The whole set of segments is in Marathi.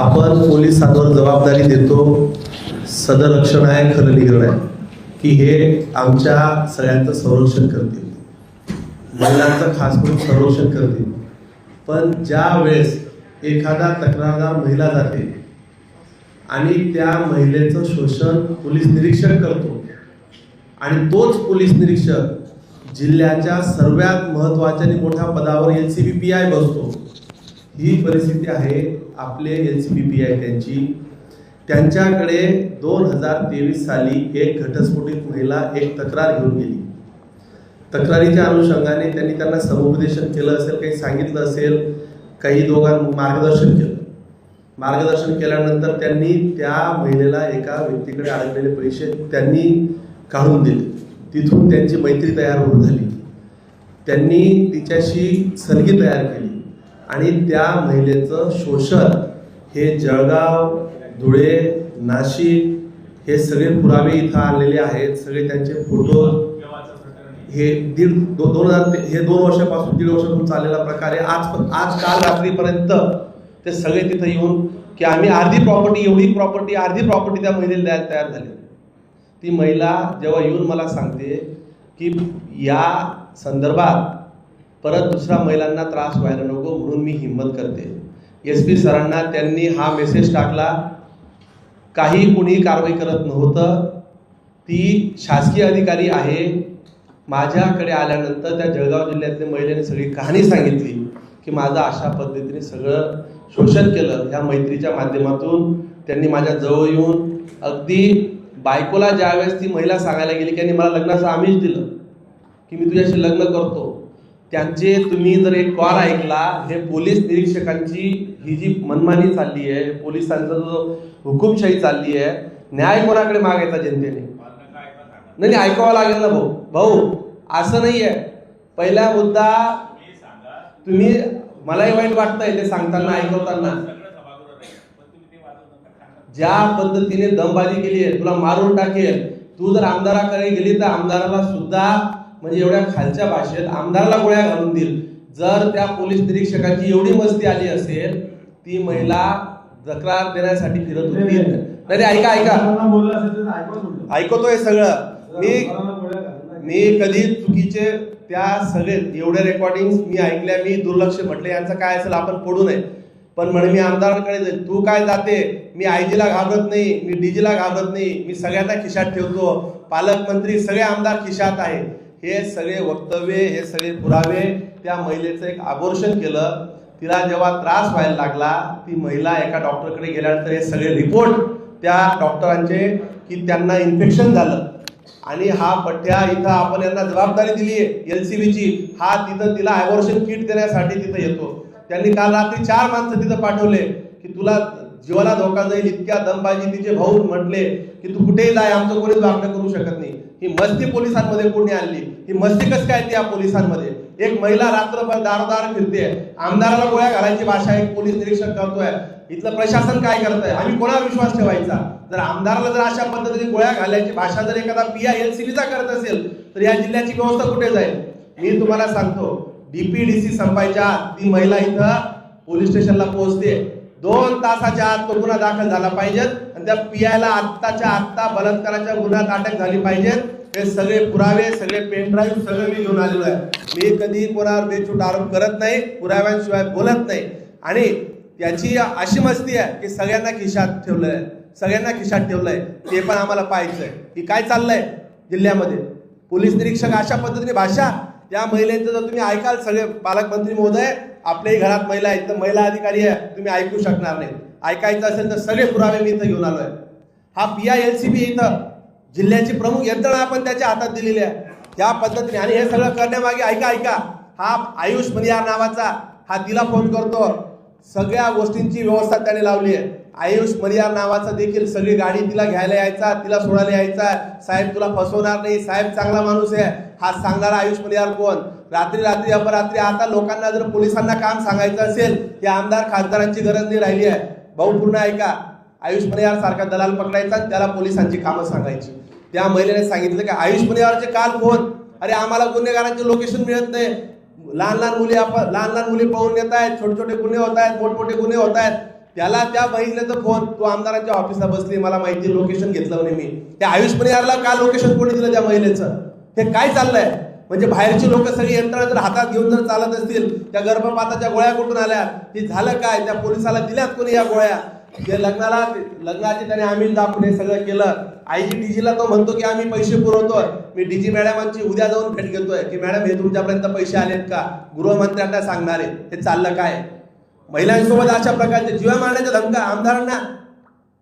आपण पोलिसांवर जबाबदारी देतो. सदरक्षण आहे खरं निगरण आहे. की हे आमच्या सगळ्यांचं संरक्षण करतील. महिलांचं खास करून संरक्षण करतील. पण ज्या वेळेस एखादा तक्रारदार महिला जाते आणि त्या महिलेचं शोषण पोलीस निरीक्षक करतो आणि तोच पोलीस निरीक्षक जिल्ह्याच्या सर्वात महत्त्वाच्या आणि मोठ्या पदावर L C B P I बसतो ही परिस्थिती आहे आपले L C B P I त्यांची. त्यांच्याकडे दोन हजार तेवीस साली एक घटस्फोटित महिला एक तक्रार घेऊन गेली. तक्रारीच्या अनुषंगाने त्यांनी त्यांना समुपदेशन केलं असेल काही सांगितलं असेल काही दोघां मार्गदर्शन केलं. मार्गदर्शन केल्यानंतर त्यांनी त्या महिलेला एका व्यक्तीकडे अडकलेले पैसे त्यांनी काढून दिले. तिथून त्यांची मैत्री तयार होऊन झाली. त्यांनी तिच्याशी सलगी तयार केली. आणि त्या महिलेचं शोषण हे जळगाव धुळे नाशिक हे सगळे पुरावे इथं आणलेले आहेत. सगळे त्यांचे फोटो हे दीड दो- दोन हजार हे दोन वर्षापासून दीड वर्षापासून चाललेला प्रकार आहे. आज आज काल रात्रीपर्यंत ते सगळे तिथं येऊन की आम्ही अर्धी प्रॉपर्टी एवढी प्रॉपर्टी अर्धी प्रॉपर्टी त्या महिलेला द्यायला तयार झाली. ती महिला जेव्हा येऊन मला सांगते की या संदर्भात परत दुसऱ्या महिलांना त्रास व्हायला नको म्हणून मी हिंमत करते. एस पी सरांना त्यांनी हा मेसेज टाकला. काही कुणी कारवाई करत नव्हतं. ती शासकीय अधिकारी आहे. माझ्याकडे आल्यानंतर त्या जळगाव जिल्ह्यातल्या महिलेने सगळी कहाणी सांगितली की माझं अशा पद्धतीने सगळं शोषण केलं. ह्या मैत्रीच्या माध्यमातून त्यांनी माझ्या जवळ येऊन अगदी बायकोला ज्यावेळेस ती महिला सांगायला गेली की त्यांनी मला लग्नाचं आमिष दिलं की मी तुझ्याशी लग्न करतो. त्यांचे तुम्ही जर एक कॉल ऐकला हे पोलीस निरीक्षकांची ही जी मनमानी चालली आहे पोलिसांचा जो हुकुमशाही चालली आहे न्याय कोणाकडे मागायचा जनतेने? नाही नाही ऐकावं लागेल ना भाऊ. भाऊ असं नाही आहे पहिला मुद्दा तुम्ही मलाही वाईट वाटतंय ते सांगताना ऐकवताना. ज्या पद्धतीने दमबाजी केली आहे तुला मारून टाकेल. तू जर आमदाराकडे गेली तर आमदाराला सुद्धा म्हणजे एवढ्या खालच्या भाषेत आमदाराला गोळ्या घालून देईल. जर त्या पोलीस निरीक्षकाची एवढी मस्ती आली असेल ती महिला तक्रार देण्यासाठी फिरत होती. नाही नाही, ऐका ऐका. ऐकतोय सगळं. मी मी कधी चुकीचे त्या सगळे एवढे रेकॉर्डिंग मी ऐकल्या मी दुर्लक्ष म्हटले यांचं काय असेल आपण पडू नये. पण म्हणे मी आमदारांकडे जाईल. तू काय जाते? मी आयजीला घाबरत नाही मी डीजीला घाबरत नाही मी सगळ्यांना खिशात ठेवतो. पालकमंत्री सगळे आमदार खिशात आहे. हे सगळे वक्तव्य हे सगळे पुरावे त्या महिलेचं एक आबोर्शन केलं. तिला जेव्हा त्रास व्हायला लागला ती महिला एका डॉक्टरकडे गेल्यानंतर हे सगळे रिपोर्ट त्या डॉक्टरांचे की त्यांना इन्फेक्शन झालं. आणि हा पठ्या इथं आपण यांना जबाबदारी दिली आहे एल सी बीची. हा तिथं तिला ॲबोर्शन किट देण्यासाठी तिथं येतो. त्यांनी काल रात्री चार माणसं तिथं पाठवले की तुला जीवाला धोका जाईल इतक्या दमबाजी तिचे भाऊ म्हटले की तू कुठेही जाय आमचं कोणीच वागणं करू शकत नाही. ही मस्ती पोलिसांमध्ये कोणी आणली? ही मस्ती कसं काय ती या पोलिसांमध्ये? एक महिला रात्रभर दारदार फिरते आमदाराला गोळ्या घालायची भाषा एक पोलीस निरीक्षक करतोय. इथलं प्रशासन काय करतंय? आम्ही कोणावर विश्वास ठेवायचा? जर आमदाराला जर अशा पद्धतीने गोळ्या घालायची भाषा जर एखादा पी आय एल सीबीचा करत असेल तर या जिल्ह्याची व्यवस्था कुठे जाईल? मी तुम्हाला सांगतो डीपीडीसी संपायच्या ती महिला इथं पोलीस स्टेशनला पोहोचते. दोन तासाच्या आत तो गुन्हा दाखल झाला पाहिजेत आणि त्या पियाला आत्ताच्या आत्ता बलात्काराच्या गुन्ह्यात अटक झाली पाहिजेत हे सगळे पुरावे सगळे पेनड्राईव्ह सगळे मी घेऊन आलेलो आहे. मी कधी कोणावर बेछूट आरोप करत नाही पुराव्यांशिवाय बोलत नाही. आणि त्याची अशी मस्ती आहे की सगळ्यांना खिशात ठेवलंय सगळ्यांना खिशात ठेवलंय. ते पण आम्हाला पाहायचंय. की काय चाललंय जिल्ह्यामध्ये? पोलीस निरीक्षक अशा पद्धतीने भाषा या महिलेचं जर तुम्ही ऐकाल सगळे पालकमंत्री महोदय आपल्याही घरात महिला आहेत तर महिला अधिकारी आहे तुम्ही ऐकू शकणार नाही. ऐकायचं असेल तर सगळे पुरावे मी इथं घेऊन आलो आहे हा P I L C B इथं जिल्ह्याची प्रमुख यंत्रणा आपण त्याच्या हातात दिलेली आहे. या पद्धतीने आणि हे सगळं करण्यामागे ऐका ऐका. हा आयुष मनियार नावाचा हा तिला फोन करतो. सगळ्या गोष्टींची व्यवस्था त्याने लावली आहे. आयुष मरियार नावाचा देखील सगळी गाडी तिला घ्यायला यायचा तिला सोडायला यायचा. साहेब तुला फसवणार नाही साहेब चांगला माणूस आहे. हा सांगणारा आयुष मरियार कोण? रात्री रात्री अपरात्री. आता लोकांना जर पोलिसांना काम सांगायचं असेल की आमदार खासदारांची गरज नाही राहिली आहे. भाऊ पूर्ण ऐका आयुष मरियार सारखा दलाल पकडायचा त्याला पोलिसांची कामं सांगायची. त्या महिलेने सांगितलं की आयुष मरियारचे काल फोन. अरे आम्हाला गुन्हेगारांचे लोकेशन मिळत नाही. लहान लहान मुली आपण लहान लहान मुली पाहून येत आहेत छोटे छोटे गुन्हे होत आहेत मोठमोठे गुन्हे होत आहेत. त्याला त्या महिलेचा फोन तो आमदारांच्या ऑफिसला बसली मला माहिती लोकेशन घेतलं म्हणे मी. त्या आयुष यारला का लोकेशन कोणी दिलं त्या महिलेचं? हे काय चाललंय? म्हणजे बाहेरची लोक सगळी यंत्रणा जर हातात घेऊन जर चालत असतील त्या गर्भपाताच्या गोळ्या कुठून आल्या? ती झालं काय? त्या पोलिसाला दिल्यात कोणी या गोळ्या? ते लग्नाला लग्नाची त्याने आम्ही दाखवून हे सगळं केलं. आईजी डीजीला तो म्हणतो की आम्ही पैसे पुरवतोय. मी डीजी मॅडमांची उद्या जाऊन भेट घेतोय. की मॅडम हे तुमच्यापर्यंत पैसे आलेत का? गृहमंत्र्यांना सांगणार. आहे हे चाललं काय? महिलांसोबत अशा प्रकारचे जीवा मारण्याच्या धमका आमदारांना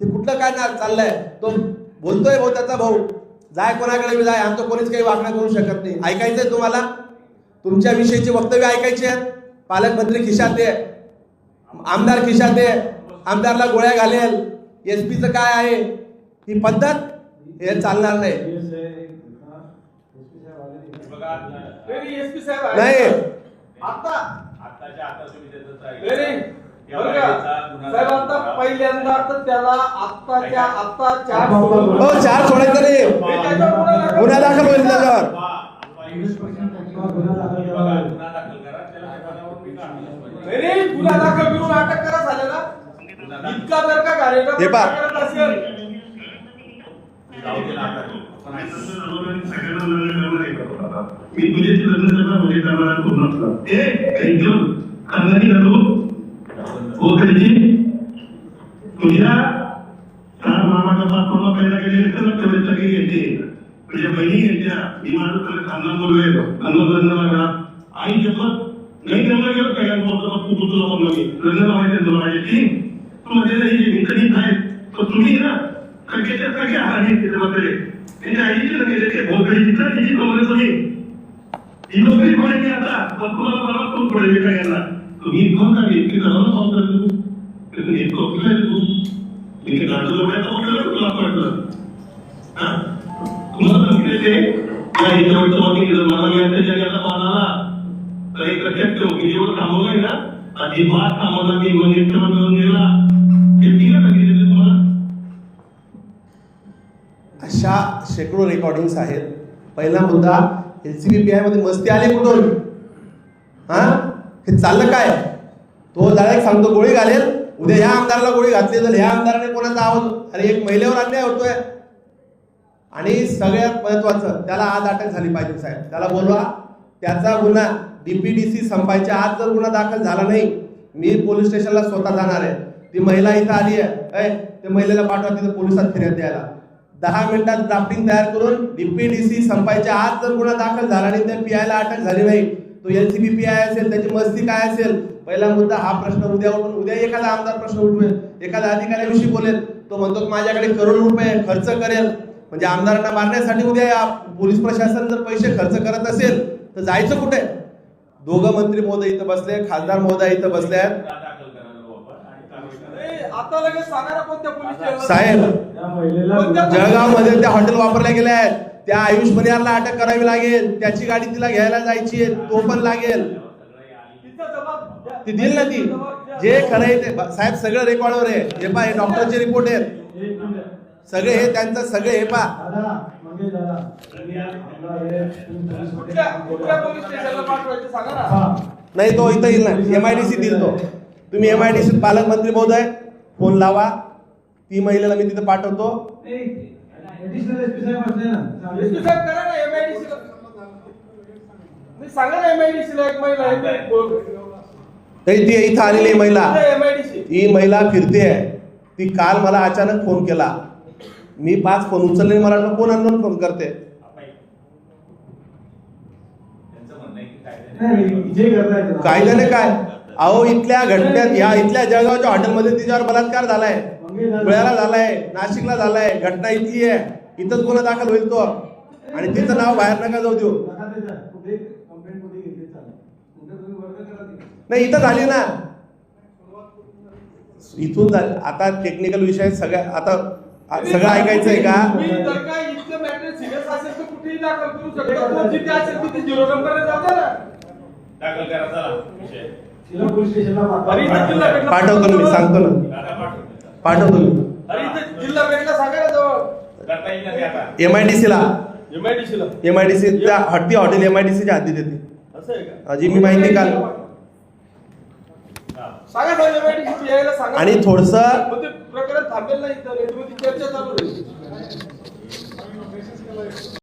हे कुठलं काय ना चाललंय. तो बोलतोय भाऊ त्याचा भाऊ. जाय कोणाकडे जाय आमचं कोणीच काही वागणं करू शकत नाही. ऐकायचंय तुम्हाला? तुमच्या विषयीचे वक्तव्य ऐकायचे आहेत. पालकमंत्री खिशात आहे. आमदार खिशात आहे. आमदारला गोळ्या घालेल. एसपीचं काय आहे? ही पद्धत हे चालणार नाही. एसपी साहेब आहे. नाही. साहेब आता. पहिल्यांदा तर त्याला आत्ताच्या आत्ता चार हो चार सोडायचं नाही गुन्हा दाखल होईल त्याच्यावर. बघा, गुन्हा दाखल करून अटक करा झालेला. इतका जर का कार्यक्रम हे पहा. करत असेल? मी. तुझ्याशी लग्न करणार म्हणजे करणार करू नसला ए ऐकलं कानाची घालू हो त्याची. तुझ्या चार मामाचा बाप मामा पहिला गेले तर तेवढे सगळे घ्यायचे तुझ्या बहिणी घ्यायच्या मी माझं सगळं खानदान बोललोय. अन्न लग्न लागला. आई शपथ नाही जमलं गेलं पहिल्या बोलतो तू तुझं बोललो लग्न लावायचं तुला माझ्याशी तू? म्हणजे नाही मी कधी आहे तर तुम्ही ना सगळ्याच्या सगळ्या हानी त्याच्याबद्दल त्यांच्या आईची लग्न ते भोगडी तिथं तिची समोर तुम्ही ही नोकरी पडायची आता? पण तुम्हाला मला कोण पडेल काय यांना तुम्ही कोण काय इतकी जणांना कॉल करतो तुम्ही एक कॉपी आहे तू? इथे गाडीला वेळेला पकडलं तुला पडलं हा? तुम्हाला अशा शेकडो रेकॉर्डिंग्स आहेत. पहिला मुद्दा एल सी बी पी मध्ये मस्ती आली कुठून? हा? हे चाललं काय? तो डायरेक्ट सांगतो गोळी घालेल. उद्या ह्या आमदाराला गोळी घातली तर ह्या आमदाराने कोणाचा आवाज अरे एक महिलेवर अन्याय होतोय. आणि सगळ्यात महत्वाचं त्याला आज अटक झाली पाहिजे साहेब. त्याला बोलवा. त्याचा गुन्हा डीपीडीसी संपायच्या आज जर गुन्हा दाखल झाला नाही मी पोलीस स्टेशनला स्वतः जाणार आहे. ती महिला इथं आली आहे. ऐ, त्या महिलेला पाठवा तिथं पोलिसात फिर्याद द्यायला. दहा मिनिटात ड्राफ्टिंग तयार करून डीपीडीसी संपायच्या आज जर गुन्हा दाखल झाला आणि त्या पीआयला अटक झाली नाही तो एलसीबी पीआय असेल त्याची मस्ती काय असेल? पहिला मुद्दा हा प्रश्न उद्या उठून उद्या एखादा आमदार प्रश्न उठवेल. एखाद्या अधिकाऱ्याविषयी बोलेल. तो म्हणतो की माझ्याकडे करोड रुपये खर्च करेल. म्हणजे आमदारांना मारण्यासाठी उद्या या पोलीस प्रशासन जर पैसे खर्च करत असेल तर जायचं कुठे? दोघं मंत्री महोदय इथं बसले खासदार महोदय इथं बसले आहेत. साहेब कोणत्या पोलीस- जळगावमध्ये त्या हॉटेल वापरल्या गेल्या आहेत. त्या आयुष परिवारला अटक करावी लागेल. त्याची गाडी तिला घ्यायला जायची आहे. तो पण लागेल. ती दिल ना ती. जे खरं आहे ते. साहेब सगळं रेकॉर्डवर आहे. हे पा हे डॉक्टरचे रिपोर्ट आहेत. सगळे हे त्यांचं सगळे हे पा नाही तो इथं येईल ना. एमआयडीसी दिल तो तुम्ही एमआयडीसी पालकमंत्री महोदय फोन लावा. ती महिलेला मी तिथे पाठवतो. ती इथं आलेली आहे महिला. एमआयडीसी ही महिला फिरते आहे. ती काल मला अचानक फोन केला. मी पाच फोन उचलले मला वाटलं कोण अननोन फोन करते? कायद्याने काय? अहो इथल्या घटनेत या इथल्या जळगावच्या हॉटेलमध्ये तिच्यावर बलात्कार झालाय. पुण्याला झालाय नाशिकला झालाय घटना इथली आहे. इथंच गुन्हा दाखल होईल तो. आणि तिचं नाव बाहेर नका जाऊ देऊ. नाही इथं झाली ना. इथून झाली. आता टेक्निकल विषय सगळ्या आता सगळं मी जर का इतकं मॅटर सिरियस असेल तर कुठेही दाखल करू शकतो. तो जिथे असेल तिथे झिरो नंबर जाऊ द्या ना. दाखल करा चला. विषय. अरे इथं जिल्हा भेटला पाठवतो ना मी सांगतो ना. पाठवतो. मी ना ते आता? एमआयडीसी ला. एमआयडीसी ला. एमआयडीसी त्या हट्टी हॉटेल एमआयडीसीच्या हद्दीत येते असं आहे का? जी मी माहिती काल. आणि थोडंसं प्रकरण थांबेल नाही चर्चा चालू